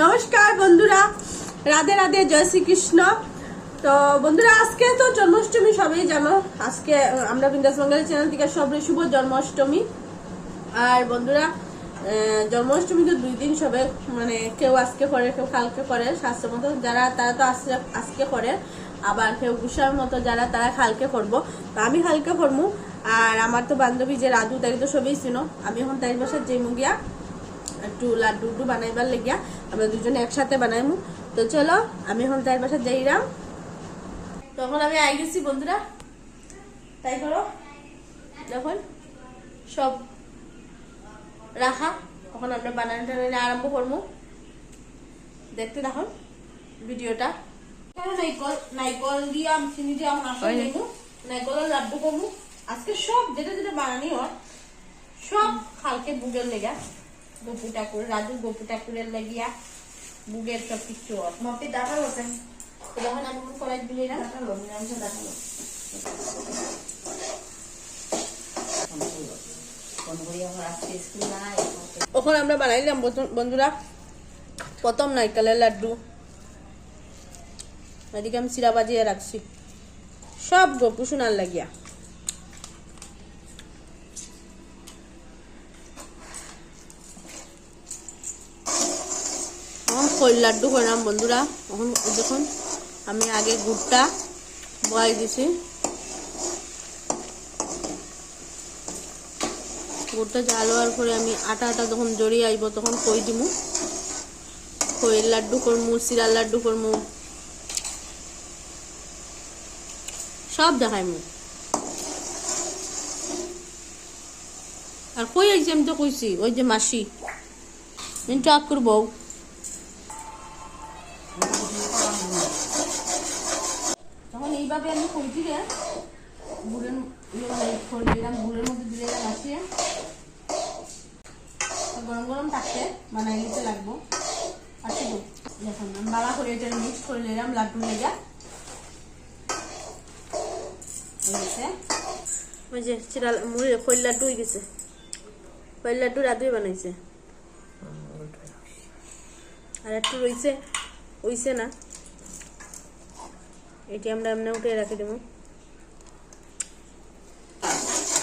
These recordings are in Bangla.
নমস্কার বন্ধুরা, রাধে রাধে, জয় শ্রীকৃষ্ণ। তো বন্ধুরা, আজকে তো জন্মাষ্টমী, সবাই জানো। আজকে আমরা বিন্দাস বাঙালি চ্যানেল থেকে সব শুভ জন্মাষ্টমী। আর বন্ধুরা জন্মাষ্টমী তো দুই দিন সবে মানে কেউ আজকে করে, কেউ কালকে করে শাস্ত্র মতো যারা, তারা তো আজকে আজকে করে। আবার কেউ গুসার মতো যারা, তারা কালকে করব। তো আমি কালকে করব। আর আমার তো বান্ধবী যে রাধু তাই তো সবই ছিল আমি এখন তাই বাসার যে মুগিয়া একটু লাড্ডু উড্ডু বানাইবার লেগিয়া আমরা দুজনে একসাথে বানাইমু। তো চলো আমি এখন তাই বাসা যাইরাম। তখন আমি আই গেছি বন্ধুরা। তাই করো। যখন সব রাখা। তখন আমরা বানানো টানানো আরম্ভ করব দেখতে দেখুন ভিডিওটা। নাইকল নাইকল দিয়ে আমি চিনি দিয়ে আমার আসল নাইকলের লাড্ডু করব আজকে সব যেটা যেটা বানানি হয় সব কালকে বুগের লেগা গপু ঠাকুর রাজু গপু ঠাকুরের লাগিয়া বুগের সব কিছু মপি দেখাল সেন যখন আমি করাই দিলি না? দেখাল দেখাল। ওখানে আমরা বানাইলাম বন্ধু- বন্ধুরা। প্রথম নারকেলের লাড্ডু। এদিকে আমি চিরা বাজিয়ে রাখছি। সব গপু শোনার লাগিয়া। কই লাড্ডু করলাম, বন্ধুরা। এখন দেখুন, আমি আগে গুড়টা বয়াই দিছি। গুড়টা জাল হওয়ার পরে আমি আটা আটা যখন জড়িয়ে আইব, তখন কই দিমু। খইয়ের লাড্ডু করমু চিরার লাড্ডু করমু। সব দেখাইমু। আর কই আইছি আমি তো কইছি, ওই যে মাসি। কিন্তু আগ করব এইভাবে আমি দিলে গুড়ের দিলাম গুড়ের মধ্যে দিলে আসিয়ে গরম গরম থাকতে বানাই নিতে লাগবো। আর শুধু দেখুন বাবা করে এটা মিক্স করে নিলাম লাড্ডু লেগা গেছে ওই যে চিরা মুড়ি খৈল লাড্ডু হয়ে গেছে। খৈল লাড্ডু রাধুই বানাইছে। আর একটু রইছে হইছে না। এটি আমরা এমনি উঠে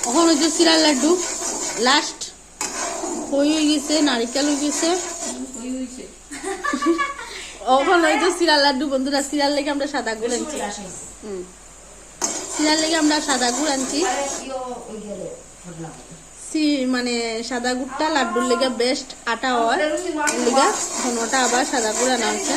এখন যে চিরার লাড্ডু লাস্ট হয়ে গেছে, নারিকেল হয়ে গেছে। ওই যে লাড্ডু, বন্ধুরা চিরার লেগে আমরা সাদা গুড় আনছি। চিরার লেগে আমরা সাদা গুড় আনছি। সি মানে সাদা গুড়টা লাড্ডুর লেগে বেস্ট আটা হয়। লেগে এখন ওটা আবার সাদা গুড় আনা হচ্ছে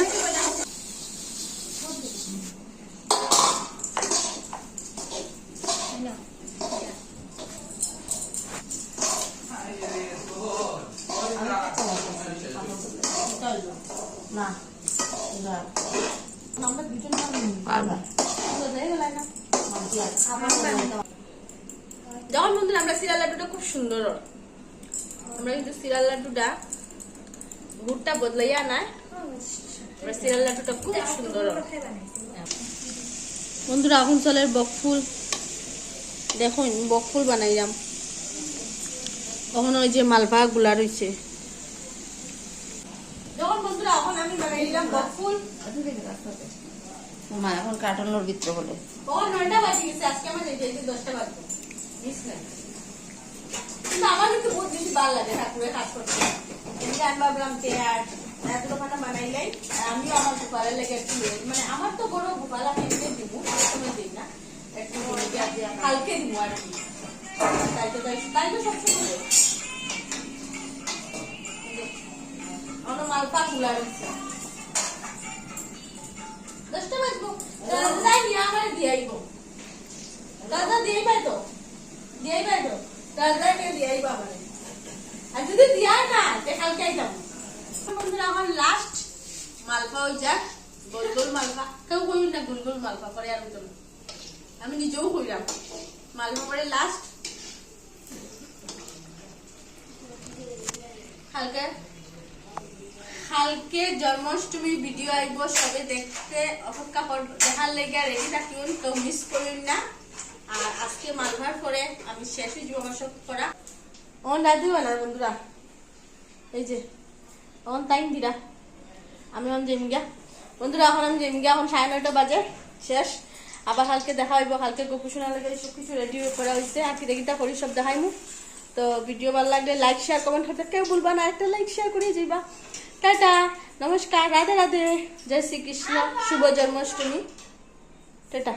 না না। আমরা দুজন পারবা বন্ধুরা আমরা সিরাল লাড্ডুটা খুব সুন্দর। আমরা কিন্তু সিরাল লাড্ডুটা গুড়টা বদলাইয়া নাই। আমরা সিরাল লাড্ডুটা খুব সুন্দর। বন্ধুরা এখন চলের বকফুল দেখুন বকফুল বানাইলাম। তখন ওই যে মালপা গুলা রয়েছে যখন বন্ধুরা এখন আমি বানাইলাম বকফুল মা এখন কার্টুনের ভিতরে বলে। কখন নয়টা বাজে গেছে আজকে আমার যেতে যেতে দশটা বাজবে মিস নাই। কিন্তু আমার কিন্তু বহুত বেশি ভালো লাগে ঠাকুরের কাজ করতে। এমনি আমি ভাবলাম যে আর এতগুলো খানা বানাইলাই আমিও আমার গোপালের লেগে একটু মানে আমার তো বড় গোপাল আমি এমনি দিব সময় দিই না। একটু বলে দিয়ে আজকে কালকে দিব আর কি। তাই তো তাই তাই তো সবসময়। আমার মালপা খোলা রয়েছে। নিয়ে আমার দিয়ে আইব দাদা দিয়ে পাইতো দিয়ে পাইতো দাদা কে দিয়ে আইব আমারে। আর যদি দিয়া না গোল গোল মালপা করে আর আমি নিজেও কইলাম, মালপা করে লাস্ট হালকা কালকে জন্মাষ্টমীর ভিডিও আইব সবে দেখতে অপেক্ষা কর দেখার লেগে রেডি থাকিন তো মিস করিন না। আর আজকে মালভার পরে আমি শেষ হয়ে সব করা ও দাদি বানার বন্ধুরা এই যে অন টাইম দিরা আমি এখন জিম গিয়া। বন্ধুরা এখন আমি জিম গিয়া এখন সাড়ে নয়টা বাজে, শেষ। আবার কালকে দেখা হইব, কালকে গোপুসোনা লাগে সব কিছু রেডি করা হয়েছে আর কিটা কিটা করি সব দেখাইমু তো ভিডিও ভালো লাগলে লাইক শেয়ার কমেন্ট করতে কেউ ভুলবা না। একটা লাইক শেয়ার করে যাইবা টাটা। নমস্কার। রাধে রাধে। জয় শ্রীকৃষ্ণ। শুভ জন্মাষ্টমী। টাটা।